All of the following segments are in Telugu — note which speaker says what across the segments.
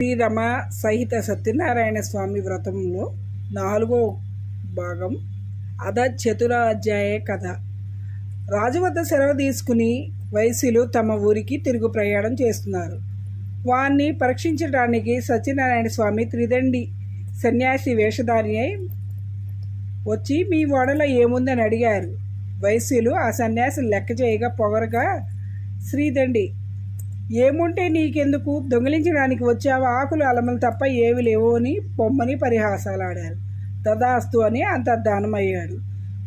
Speaker 1: శ్రీరమ సహిత సత్యనారాయణ స్వామి వ్రతంలో నాలుగో భాగం అద చతురాధ్యాయ కథ. రాజు వద్ద సెలవు తీసుకుని వైశ్యులు తమ ఊరికి తిరుగు ప్రయాణం చేస్తున్నారు. వారిని పరీక్షించడానికి సత్యనారాయణ స్వామి త్రిదండి సన్యాసి వేషధారి అయి వచ్చి మీ ఓడలో ఏముందని అడిగారు వైశ్యులు ఆ సన్యాసిని లెక్క చేయగా పొగరగా శ్రీదండి ఏముంటే నీకెందుకు? దొంగిలించడానికి వచ్చావు? ఆకులు అలమలు తప్ప ఏవి లేవో అని పొమ్మని పరిహాసాలాడారు. తదాస్తు అని అంతర్ధానమయ్యాడు.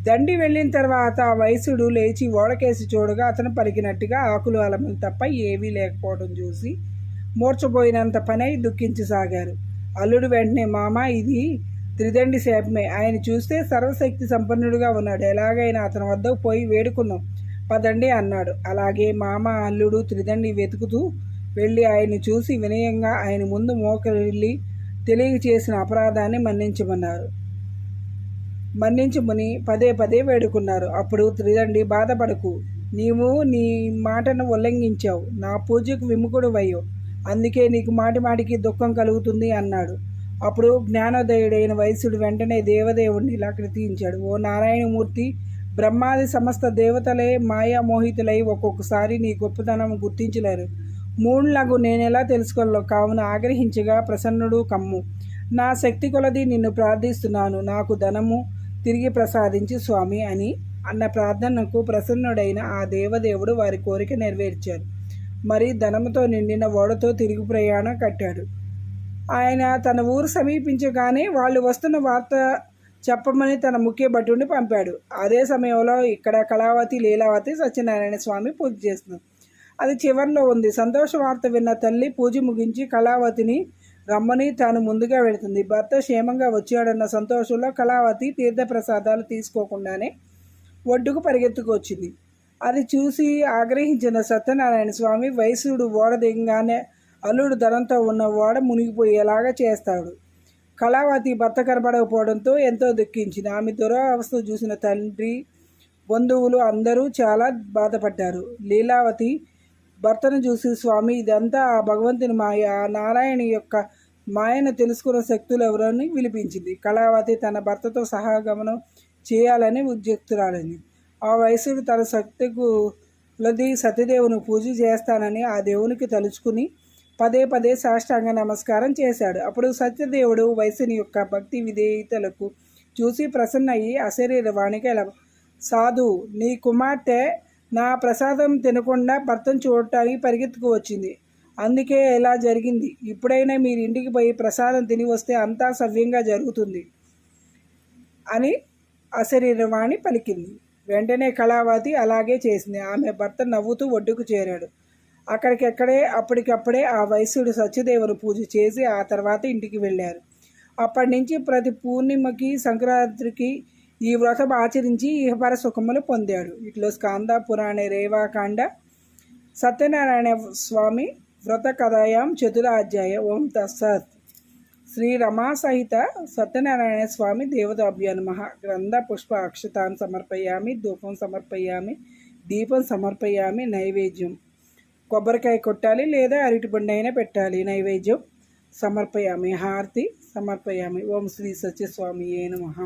Speaker 1: దండి వెళ్ళిన తర్వాత వయసుడు లేచి ఓడకేసి చూడగా అతను పలికినట్టుగా ఆకులు అలమలు తప్ప ఏవీ లేకపోవడం చూసి మూర్చబోయినంత పనై దుఃఖించసాగారు. అల్లుడు వెంటనే మామ ఇది త్రిదండి శాపమే. ఆయన చూస్తే సర్వశక్తి సంపన్నుడుగా ఉన్నాడు. ఎలాగైనా అతని వద్దకు పోయి వేడుకున్నాం పదండి అన్నాడు. అలాగే మామ అల్లుడు త్రిదండి వెతుకుతూ వెళ్ళి ఆయన్ని చూసి వినయంగా ఆయన ముందు మోకరిల్లి తెలియచేసిన అపరాధాన్ని మన్నించమన్నారు. మన్నించమని పదే పదే వేడుకున్నారు. అప్పుడు త్రిదండి బాధపడకు. నీవు నీ మాటను ఉల్లంఘించావు. నా పూజకు విముఖుడు అయ్యావు అందుకే నీకు మాటి మాటికి దుఃఖం కలుగుతుంది అన్నాడు. అప్పుడు జ్ఞానోదయుడైన వయసుడు వెంటనే దేవదేవుడిని ఇలా కృతించాడు. ఓ నారాయణమూర్తి బ్రహ్మాది సమస్త దేవతలే మాయామోహితులై ఒక్కొక్కసారి నీ గొప్పతనం గుర్తించలేరు మూడులాగు నేనెలా తెలుసుకోగలను కావున ఆగ్రహించగా ప్రసన్నుడు కమ్ము. నా శక్తి కొలది నిన్ను ప్రార్థిస్తున్నాను. నాకు ధనము తిరిగి ప్రసాదించి స్వామి అని అన్న ప్రార్థనకు ప్రసన్నుడైన ఆ దేవదేవుడు వారి కోరిక నెరవేర్చారు. మరి ధనముతో నిండిన ఓడతో తిరిగి ప్రయాణం కట్టాడు. ఆయన తన ఊరు సమీపించగానే వాళ్ళు వస్తున్న వార్త చెప్పమని తన ముఖ్య భటుడిని పంపాడు. అదే సమయంలో ఇక్కడ కళావతి లీలావతి సత్యనారాయణ స్వామి పూజ చేస్తున్నారు. అది చివరిలో ఉంది. సంతోష వార్త విన్న తల్లి పూజ ముగించి కళావతిని రమ్మని తాను ముందుగా వెళుతుంది. భర్త క్షేమంగా వచ్చాడన్న సంతోషంలో కళావతి తీర్థప్రసాదాలు తీసుకోకుండానే ఒడ్డుకు పరిగెత్తుకొచ్చింది. అది చూసి ఆగ్రహించిన సత్యనారాయణ స్వామి వయసుడు ఓడ దిగగానే అల్లుడు ధనంతో ఉన్న ఓడ మునిగిపోయేలాగా చేస్తాడు. కళావతి భర్త కనబడకపోవడంతో ఎంతో దుఃఖించింది. ఆమె దురవస్థ చూసిన తండ్రి బంధువులు అందరూ చాలా బాధపడ్డారు. లీలావతి భర్తను చూసి స్వామి ఇదంతా ఆ భగవంతుని మాయ. ఆ నారాయణ యొక్క మాయను తెలుసుకున్న శక్తులు ఎవరని విలిపించింది. కళావతి తన భర్తతో సహాగమనం చేయాలని ఉద్యుక్తురాలని ఆ వయసుడు తన శక్తికు లది సత్యదేవుని పూజ చేస్తానని ఆ దేవునికి తలుచుకుని పదే పదే సాష్టాంగ నమస్కారం చేశాడు. అప్పుడు సత్యదేవుడు వయసుని యొక్క భక్తి విధేయతలకు చూసి ప్రసన్నయ్యి అశరీరవాణికి ఎలా సాధు నీ కుమార్తె నా ప్రసాదం తినకుండా భర్తను చూడటానికి పరిగెత్తుకు వచ్చింది. అందుకే ఇలా జరిగింది. ఇప్పుడైనా మీరు ఇంటికి పోయి ప్రసాదం తిని వస్తే అంతా సవ్యంగా జరుగుతుంది అని అశరీరవాణి పలికింది. వెంటనే కళావతి అలాగే చేసింది. ఆమె భర్త నవ్వుతూ ఒడ్డుకు చేరాడు. అక్కడికెక్కడే అప్పటికప్పుడే ఆ వైశ్యుడు సత్యదేవుని పూజ చేసి ఆ తర్వాత ఇంటికి వెళ్ళారు. అప్పటి నుంచి ప్రతి పూర్ణిమకి సంక్రాంతికి ఈ వ్రతం ఆచరించి ఇహపర సుఖములు పొందాడు. ఇట్లో స్కాంద పురాణే రేవాకాండ సత్యనారాయణ స్వామి వ్రత కథాయాం చతురాధ్యాయ ఓం తత్సత్. శ్రీ రమా సహిత సత్యనారాయణ స్వామి దేవతాభ్య నమ. గ్రంథ పుష్ప అక్షతాన్ని సమర్పయామి ధూపం సమర్పయామి దీపం సమర్పయామి నైవేద్యం. కొబ్బరికాయ కొట్టాలి లేదా అరటిపండు అయినా పెట్టాలి. నైవేద్యం సమర్పయామి. హారతి సమర్పయామి. ఓం శ్రీ సత్యస్వామి ఏ నమః.